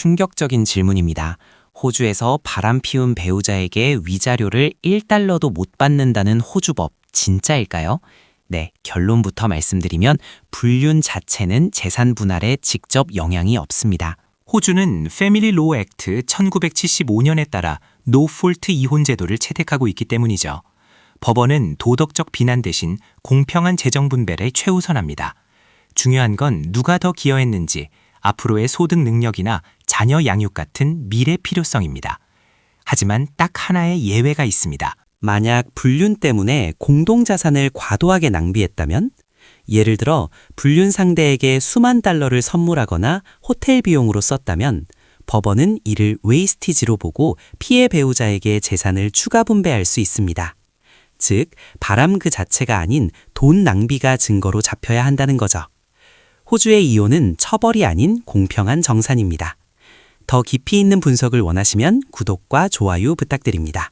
충격적인 질문입니다. 호주에서 바람 피운 배우자에게 위자료를 1달러도 못 받는다는 호주법 진짜일까요? 네, 결론부터 말씀드리면 불륜 자체는 재산 분할에 직접 영향이 없습니다. 호주는 패밀리 로 액트 1975년에 따라 노폴트 이혼 제도를 채택하고 있기 때문이죠. 법원은 도덕적 비난 대신 공평한 재정 분배를 최우선합니다. 중요한 건 누가 더 기여했는지, 앞으로의 소득 능력이나 자녀 양육 같은 미래 필요성입니다. 하지만 딱 하나의 예외가 있습니다. 만약 불륜 때문에 공동자산을 과도하게 낭비했다면? 예를 들어 불륜 상대에게 수만 달러를 선물하거나 호텔 비용으로 썼다면 법원은 이를 웨이스티지로 보고 피해 배우자에게 재산을 추가 분배할 수 있습니다. 즉, 바람 그 자체가 아닌 돈 낭비가 증거로 잡혀야 한다는 거죠. 호주의 이혼은 처벌이 아닌 공평한 정산입니다. 더 깊이 있는 분석을 원하시면 구독과 좋아요 부탁드립니다.